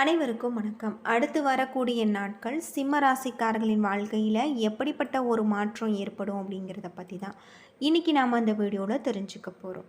அனைவருக்கும் வணக்கம். அடுத்து வரக்கூடிய நாட்கள் சிம்ம ராசிக்காரர்களின் வாழ்க்கையில் எப்படிப்பட்ட ஒரு மாற்றம் ஏற்படும் அப்படிங்கிறத பற்றி தான் இன்றைக்கி நாம் அந்த வீடியோவில் தெரிஞ்சுக்க போகிறோம்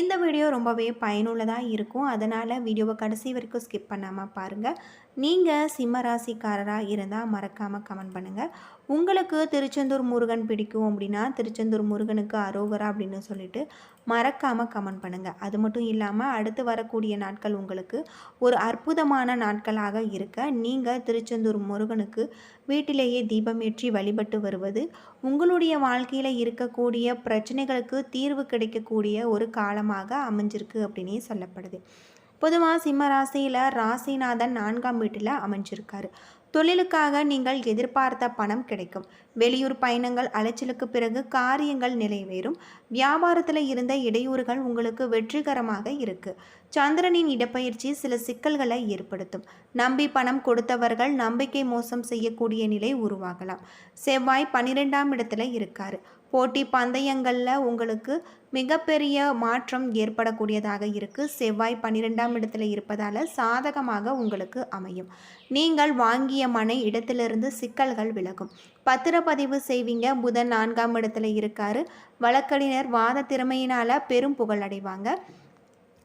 இந்த வீடியோ ரொம்பவே பயனுள்ளதாக இருக்கும். அதனால் வீடியோவை கடைசி வரைக்கும் ஸ்கிப் பண்ணாமல் பாருங்கள் நீங்கள் சிம்ம ராசிக்காரராக இருந்தால் மறக்காமல் கமெண்ட் பண்ணுங்கள் உங்களுக்கு திருச்செந்தூர் முருகன் பிடிக்கும் அப்படின்னா திருச்செந்தூர் முருகனுக்கு அரோகரா அப்படின்னு சொல்லிட்டு மறக்காமல் கமெண்ட் பண்ணுங்கள் அது மட்டும் இல்லாமல் அடுத்து வரக்கூடிய நாட்கள் உங்களுக்கு ஒரு அற்புதமான நாட்களாக இருக்க நீங்கள் திருச்செந்தூர் முருகனுக்கு வீட்டிலேயே தீபமேற்றி வழிபட்டு வருவது உங்களுடைய வாழ்க்கையில் இருக்கக்கூடிய பிரச்சனைகளுக்கு தீர்வு கிடைக்கக்கூடிய ஒரு காலமாக அமைஞ்சிருக்கு அப்படின்னே சொல்லப்படுது. பொதுவாக சிம்ம ராசியில் ராசிநாதன் நான்காம் வீட்டில் அமைஞ்சிருக்காரு. தொழிலுக்காக நீங்கள் எதிர்பார்த்த பணம் கிடைக்கும். வெளியூர் பயணங்கள் அலைச்சலுக்கு பிறகு காரியங்கள் நிறைவேறும். வியாபாரத்தில் இருந்த இடையூறுகள் உங்களுக்கு வெற்றிகரமாக இருக்கு. சந்திரனின் இடப்பயிற்சி சில சிக்கல்களை ஏற்படுத்தும். நம்பி பணம் கொடுத்தவர்கள் நம்பிக்கை மோசம் செய்யக்கூடிய நிலை உருவாகலாம். செவ்வாய் பன்னிரெண்டாம் இடத்துல இருக்காரு. போட்டி பந்தயங்களில் உங்களுக்கு மிகப்பெரிய மாற்றம் ஏற்படக்கூடியதாக இருக்குது செவ்வாய் பன்னிரெண்டாம் இடத்துல இருப்பதால் சாதகமாக உங்களுக்கு அமையும். நீங்கள் வாங்கிய மனை இடத்திலிருந்து சிக்கல்கள் விலகும். பத்திரப்பதிவு செய்வீங்க. புதன் நான்காம் இடத்துல இருக்காரு. வழக்கறிஞர் வாத திறமையினால் பெரும் புகழ் அடைவாங்க.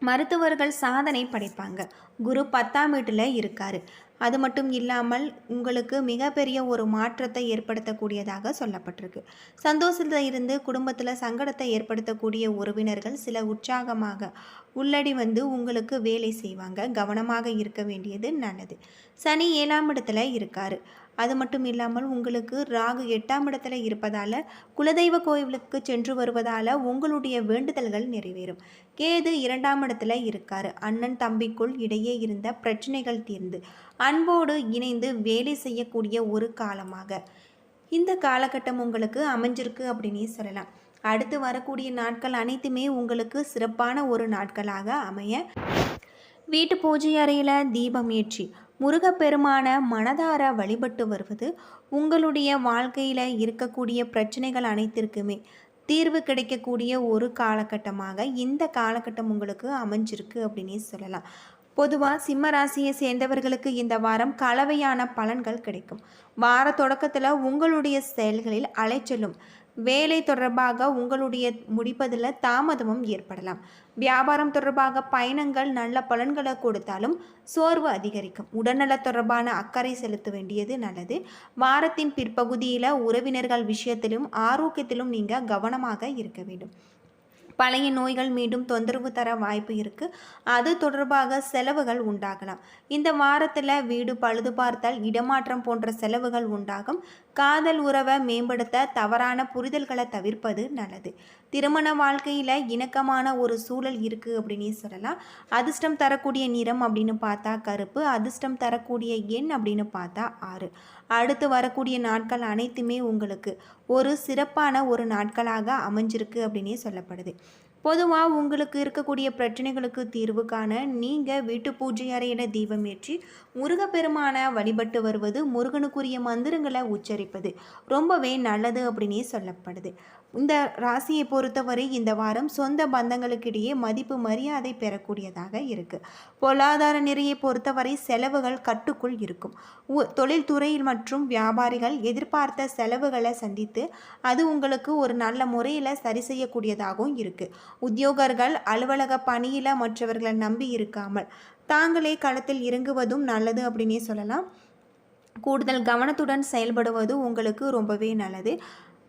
மருத்துவர்கள் சாதனை படைப்பாங்க. குரு பத்தாம் வீட்டில் இருக்காரு. அது மட்டும் இல்லாமல் உங்களுக்கு மிகப்பெரிய ஒரு மாற்றத்தை ஏற்படுத்தக்கூடியதாக சொல்லப்பட்டிருக்கு. சந்தோஷத்தில் இருந்து குடும்பத்தில் சங்கடத்தை ஏற்படுத்தக்கூடிய உறவினர்கள் சில உற்சாகமாக உள்ளடி வந்து உங்களுக்கு வேலை செய்வாங்க. கவனமாக இருக்க வேண்டியது நல்லது. சனி ஏழாம் இடத்துல இருக்காரு. அது மட்டும் இல்லாமல் உங்களுக்கு ராகு எட்டாம் இடத்துல இருப்பதால் குலதெய்வ கோயிலுக்கு சென்று வருவதால் உங்களுடைய வேண்டுதல்கள் நிறைவேறும். கேது இரண்டாம் இடத்துல இருக்காரு. அண்ணன் தம்பிக்குள் இடையே இருந்த பிரச்சனைகள் தீர்ந்து அன்போடு இணைந்து வேலை செய்யக்கூடிய ஒரு காலமாக. இந்த காலகட்டம் உங்களுக்கு அமைஞ்சிருக்கு அப்படின்னே சொல்லலாம். அடுத்து வரக்கூடிய நாட்கள் அனைத்துமே உங்களுக்கு சிறப்பான ஒரு நாட்களாக அமைய வீட்டு பூஜை அறையில் தீபம் ஏற்றி முருகப்பெருமான மனதார வழிபட்டு வருவது உங்களுடைய வாழ்க்கையில் இருக்கக்கூடிய பிரச்சனைகள் அனைத்திற்குமே. தீர்வு கிடைக்கக்கூடிய ஒரு காலகட்டமாக இந்த காலகட்டம் உங்களுக்கு அமைஞ்சிருக்கு அப்படின்னே சொல்லலாம். பொதுவாக சிம்ம ராசியை சேர்ந்தவர்களுக்கு இந்த வாரம் கலவையான பலன்கள் கிடைக்கும். வார தொடக்கத்தில் உங்களுடைய செயல்களில் அலைச்சலும் வேலை தொடர்பாக உங்களுடைய முடிப்பதில் தாமதமும் ஏற்படலாம். வியாபாரம் தொடர்பாக பயணங்கள் நல்ல பலன்களை கொடுத்தாலும் சோர்வு அதிகரிக்கும். உடல்நல தொடர்பான அக்கறை செலுத்த வேண்டியது நல்லது. வாரத்தின் பிற்பகுதியில் உறவினர்கள் விஷயத்திலும் ஆரோக்கியத்திலும் நீங்கள் கவனமாக இருக்க வேண்டும். பழைய நோய்கள் மீண்டும் தொந்தரவு தர வாய்ப்பு இருக்குது அது தொடர்பாக செலவுகள் உண்டாகலாம். இந்த வாரத்தில் வீடு பழுது பார்த்தால் இடமாற்றம் போன்ற செலவுகள் உண்டாகும். காதல் உறவை மேம்படுத்த தவறான புரிதல்களை தவிர்ப்பது நல்லது. திருமண வாழ்க்கையில் இணக்கமான ஒரு சூழல் இருக்குது அப்படின்னு சொல்லலாம். அதிர்ஷ்டம் தரக்கூடிய நிறம் அப்படின்னு பார்த்தா கருப்பு அதிர்ஷ்டம் தரக்கூடிய எண் அப்படின்னு பார்த்தா ஆறு. அடுத்து வரக்கூடிய நாட்கள் அனைத்துமே உங்களுக்கு ஒரு சிறப்பான ஒரு நாட்களாக அமைஞ்சிருக்கு அப்படின்னே சொல்லப்படுது. பொதுவாக உங்களுக்கு இருக்கக்கூடிய பிரச்சனைகளுக்கு தீர்வு காண நீங்கள் வீட்டு பூஜை அறையில் தீபம் ஏற்றி முருகப்பெருமான வழிபட்டு வருவது முருகனுக்குரிய மந்திரங்களை உச்சரிப்பது ரொம்பவே நல்லது அப்படின்னே சொல்லப்படுது. இந்த ராசியை பொறுத்தவரை இந்த வாரம் சொந்த பந்தங்களுக்கிடையே மதிப்பு மரியாதை பெறக்கூடியதாக இருக்குது பொருளாதார நிறையை பொறுத்தவரை செலவுகள் கட்டுக்குள் இருக்கும். தொழில்துறையில் மற்றும் வியாபாரிகள் எதிர்பார்த்த செலவுகளை சந்தித்து அது உங்களுக்கு ஒரு நல்ல முறையில் சரி செய்யக்கூடியதாகவும் இருக்குது உத்தியோகர்கள் அலுவலக பணியில் மற்றவர்களை நம்பி இருக்காமல் தாங்களே களத்தில் இறங்குவதும் நல்லது அப்படின்னே சொல்லலாம். கூடுதல் கவனத்துடன் செயல்படுவது உங்களுக்கு ரொம்பவே நல்லது.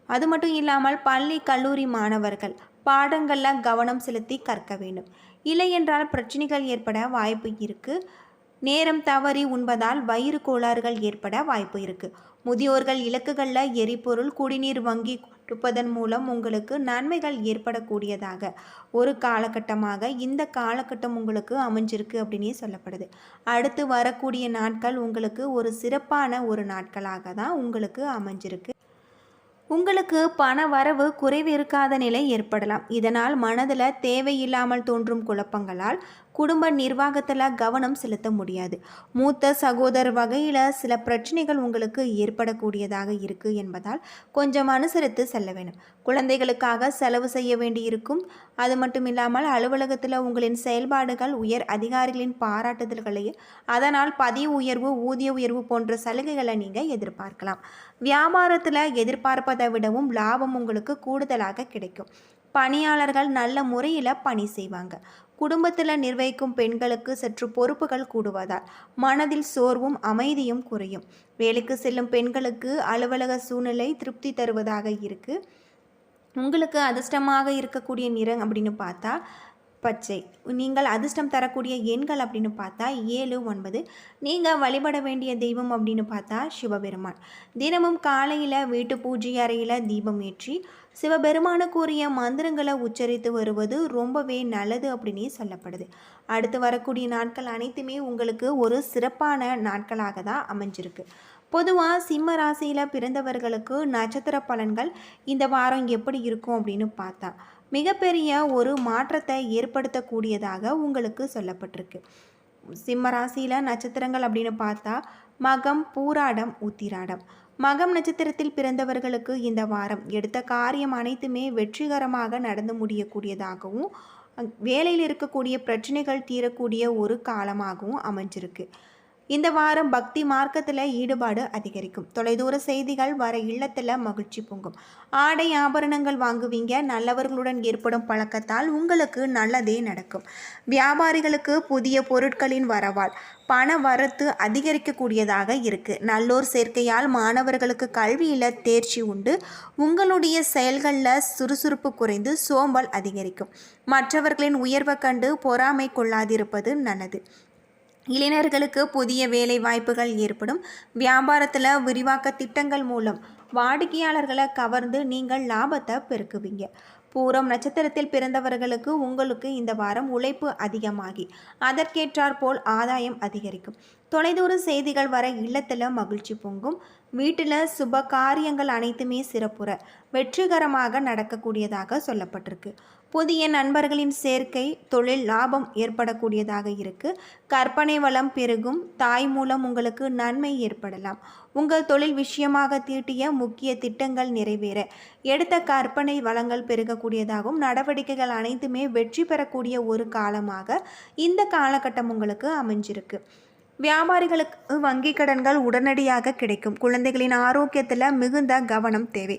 அது மட்டும் இல்லாமல் பள்ளி கல்லூரி மாணவர்கள் பாடங்களில் கவனம் செலுத்தி கற்க வேண்டும். இல்லை என்றால் பிரச்சனைகள் ஏற்பட வாய்ப்பு இருக்குது நேரம் தவறி உண்பதால் வயிறு கோளாறுகள் ஏற்பட வாய்ப்பு இருக்குது முதியோர்கள் இலக்குகளில் எரிபொருள் குடிநீர் வங்கி கொடுப்பதன் மூலம் உங்களுக்கு நன்மைகள் ஏற்படக்கூடியதாக ஒரு காலகட்டமாக இந்த காலகட்டம் உங்களுக்கு அமைஞ்சிருக்கு அப்படின்னே சொல்லப்படுது. அடுத்து வரக்கூடிய நாட்கள் உங்களுக்கு ஒரு சிறப்பான ஒரு நாட்களாக தான் உங்களுக்கு அமைஞ்சிருக்கு. உங்களுக்கு பண வரவு குறைவு இருக்காத நிலை ஏற்படலாம். இதனால் மனதில் தேவையில்லாமல் தோன்றும் குழப்பங்களால் குடும்ப நிர்வாகத்தில் கவனம் செலுத்த முடியாது. மூத்த சகோதரர் வகையில் சில பிரச்சனைகள் உங்களுக்கு ஏற்படக்கூடியதாக இருக்குது என்பதால் கொஞ்சம் அனுசரித்து செல்ல வேணும் குழந்தைகளுக்காக செலவு செய்ய வேண்டியிருக்கும். அது மட்டும் இல்லாமல் அலுவலகத்தில் உங்களின் செயல்பாடுகள் உயர் அதிகாரிகளின் பாராட்டுதல்களையும் அதனால் பதிவு உயர்வு ஊதிய உயர்வு போன்ற சலுகைகளை நீங்கள் எதிர்பார்க்கலாம். வியாபாரத்தில் எதிர்பார்ப்பதை விடவும் லாபம் உங்களுக்கு கூடுதலாக கிடைக்கும். பணியாளர்கள் நல்ல முறையில் பணி செய்வாங்க. குடும்பத்தில் நிர்வகிக்கும் பெண்களுக்கு சற்று பொறுப்புகள் கூடுவதால் மனதில் சோர்வும் அமைதியும் குறையும். வேலைக்கு செல்லும் பெண்களுக்கு அலுவலக சூழ்நிலை திருப்தி தருவதாக இருக்குது உங்களுக்கு அதிர்ஷ்டமாக இருக்கக்கூடிய நிறம் அப்படின்னு பார்த்தா பச்சை. நீங்கள் அதிர்ஷ்டம் தரக்கூடிய எண்கள் அப்படின்னு பார்த்தா ஏழு ஒன்பது. நீங்கள் வழிபட வேண்டிய தெய்வம் அப்படின்னு பார்த்தா சிவபெருமான். தினமும் காலையில் வீட்டு பூஜை அறையில் தீபம் ஏற்றி சிவபெருமானுக்குரிய மந்திரங்களை உச்சரித்து வருவது ரொம்பவே நல்லது அப்படின்னு சொல்லப்படுது. அடுத்து வரக்கூடிய நாட்கள் அனைத்துமே உங்களுக்கு ஒரு சிறப்பான நாட்களாக தான் அமைஞ்சிருக்கு. பொதுவாக சிம்ம ராசியில் பிறந்தவர்களுக்கு நட்சத்திர பலன்கள் இந்த வாரம் எப்படி இருக்கும் அப்படின்னு பார்த்தா மிகப்பெரிய ஒரு மாற்றத்தை ஏற்படுத்தக்கூடியதாக உங்களுக்கு சொல்லப்பட்டிருக்கு. சிம்ம ராசியில் நட்சத்திரங்கள் அப்படின்னு பார்த்தா மகம் பூராடம் உத்திராடம். மகம் நட்சத்திரத்தில் பிறந்தவர்களுக்கு இந்த வாரம் எடுத்த காரியம் அனைத்துமே வெற்றிகரமாக நடந்து முடியக்கூடியதாகவும் வேலையில் இருக்கக்கூடிய பிரச்சனைகள் தீரக்கூடிய ஒரு காலமாகவும் அமைஞ்சிருக்கு. இந்த வாரம் பக்தி மார்க்கத்தில் ஈடுபாடு அதிகரிக்கும். தொலைதூர செய்திகள் வர இல்லத்தில் மகிழ்ச்சி பொங்கும். ஆடை ஆபரணங்கள் வாங்குவீங்க. நல்லவர்களுடன் ஏற்படும் பழக்கத்தால் உங்களுக்கு நல்லதே நடக்கும். வியாபாரிகளுக்கு புதிய பொருட்களின் வரவால் பண வரத்து அதிகரிக்கக்கூடியதாக இருக்குது நல்லோர் சேர்க்கையால் மாணவர்களுக்கு கல்வியில் தேர்ச்சி உண்டு. உங்களுடைய செயல்களில் சுறுசுறுப்பு குறைந்து சோம்பல் அதிகரிக்கும். மற்றவர்களின் உயர்வை கண்டு பொறாமை கொள்ளாதிருப்பது நல்லது. இளைஞர்களுக்கு புதிய வேலை வாய்ப்புகள் ஏற்படும். வியாபாரத்தில் விரிவாக்க திட்டங்கள் மூலம் வாடிக்கையாளர்களை கவர்ந்து நீங்கள் லாபத்தை பெருக்குவீங்க. பூரம் நட்சத்திரத்தில் பிறந்தவர்களுக்கு உங்களுக்கு இந்த வாரம் உழைப்பு அதிகமாகி அதற்கேற்றாற் போல் ஆதாயம் அதிகரிக்கும். தொலைதூர செய்திகள் வர இல்லத்தில் மகிழ்ச்சி பொங்கும். வீட்டில் சுப காரியங்கள் அனைத்துமே சிறப்புற வெற்றிகரமாக நடக்கக்கூடியதாக சொல்லப்பட்டிருக்கு. புதிய நண்பர்களின் சேர்க்கை தொழில் லாபம் ஏற்படக்கூடியதாக இருக்குது கற்பனை வளம் பெருகும். தாய் மூலம் உங்களுக்கு நன்மை ஏற்படலாம். உங்கள் தொழில் விஷயமாக தீட்டிய முக்கிய திட்டங்கள் நிறைவேற. எடுத்த கற்பனை வளங்கள் பெருகக்கூடியதாகவும் நடவடிக்கைகள் அனைத்துமே வெற்றி பெறக்கூடிய ஒரு காலமாக இந்த காலகட்டம் உங்களுக்கு அமைஞ்சிருக்கு. வியாபாரிகளுக்கு வங்கி கடன்கள் உடனடியாக கிடைக்கும். குழந்தைகளின் ஆரோக்கியத்தில் மிகுந்த கவனம் தேவை.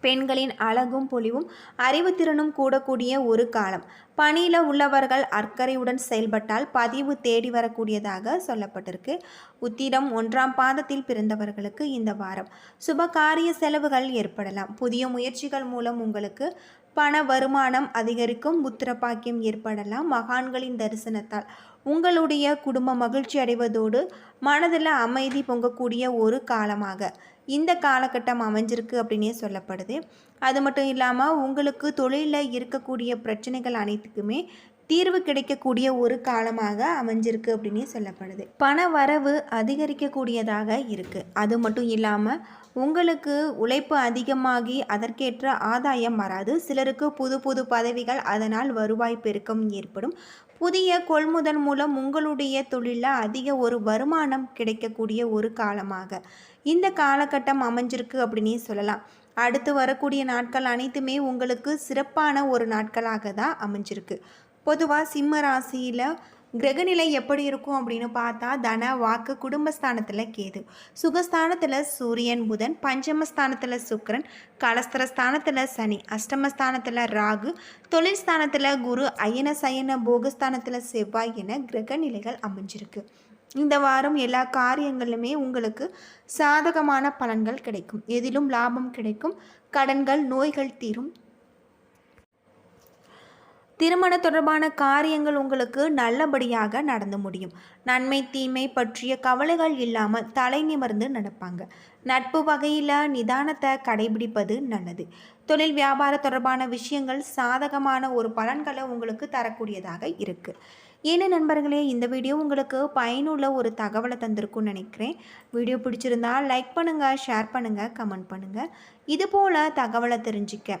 பெண்களின் அழகும் பொலிவும் அறிவுத்திறனும் கூடக்கூடிய ஒரு காலம். பணியில் உள்ளவர்கள் அக்கறையுடன் செயல்பட்டால் பதிவு தேடி வரக்கூடியதாக சொல்லப்பட்டிருக்கு. உத்திரம் ஒன்றாம் பாதத்தில் பிறந்தவர்களுக்கு இந்த வாரம். சுப காரிய செலவுகள் ஏற்படலாம். புதிய முயற்சிகள் மூலம் உங்களுக்கு பண வருமானம் அதிகரிக்கும் புத்திரப்பாக்கியம் ஏற்படலாம். மகான்களின் தரிசனத்தால் உங்களுடைய குடும்ப மகிழ்ச்சி அடைவதோடு மனதில் அமைதி பொங்கக்கூடிய ஒரு காலமாக. இந்த காலகட்டம் அமைஞ்சிருக்கு அப்படின்னே சொல்லப்படுது. அது மட்டும் இல்லாமல் உங்களுக்கு தொழிலில் இருக்கக்கூடிய பிரச்சனைகள் அனைத்துக்குமே தீர்வு கிடைக்கக்கூடிய ஒரு காலமாக அமைஞ்சிருக்கு அப்படின்னு சொல்லப்படுது. பண வரவு அதிகரிக்கக்கூடியதாக இருக்குது அது மட்டும் இல்லாமல் உங்களுக்கு உழைப்பு அதிகமாகி அதற்கேற்ற ஆதாயம் வராது. சிலருக்கு புது புது பதவிகள் அதனால் வருவாய் பெருக்கம் ஏற்படும். புதிய கொள்முதல் மூலம் உங்களுடைய தொழிலில் அதிக ஒரு வருமானம் கிடைக்கக்கூடிய ஒரு காலமாக. இந்த காலகட்டம் அமைஞ்சிருக்கு அப்படின்னே சொல்லலாம். அடுத்து வரக்கூடிய நாட்கள் அனைத்துமே உங்களுக்கு சிறப்பான ஒரு நாட்களாக தான் அமைஞ்சிருக்கு. பொதுவாக சிம்ம ராசியில் கிரகநிலை எப்படி இருக்கும் அப்படின்னு பார்த்தா தன வாக்கு குடும்பஸ்தானத்தில் கேது. சுகஸ்தானத்தில் சூரியன் புதன் பஞ்சமஸ்தானத்தில் சுக்கரன் கலஸ்திரஸ்தானத்தில் சனி அஷ்டமஸ்தானத்தில் ராகு தொழில் ஸ்தானத்தில் குரு அயன சயன போகஸ்தானத்தில் செவ்வாய் என கிரகநிலைகள் அமைஞ்சிருக்கு. இந்த வாரம் எல்லா காரியங்களிலுமே உங்களுக்கு சாதகமான பலன்கள் கிடைக்கும். எதிலும் லாபம் கிடைக்கும். கடன்கள் நோய்கள் தீரும். திருமண தொடர்பான காரியங்கள் உங்களுக்கு நல்லபடியாக நடந்து முடியும். நன்மை தீமை பற்றிய கவலைகள் இல்லாமல் தலை நிமிர்ந்து நடப்பாங்க. நட்பு வகையில் நிதானத்தை கடைபிடிப்பது நல்லது. தொழில் வியாபார தொடர்பான விஷயங்கள் சாதகமான ஒரு பலன்களை உங்களுக்கு தரக்கூடியதாக இருக்குது ஏன்னு நண்பர்களே இந்த வீடியோ உங்களுக்கு பயனுள்ள ஒரு தகவலை தந்திருக்கும்னு நினைக்கிறேன். வீடியோ பிடிச்சிருந்தா லைக் பண்ணுங்கள் ஷேர் பண்ணுங்கள் கமெண்ட் பண்ணுங்கள் இது போல் தகவலை தெரிஞ்சுக்க.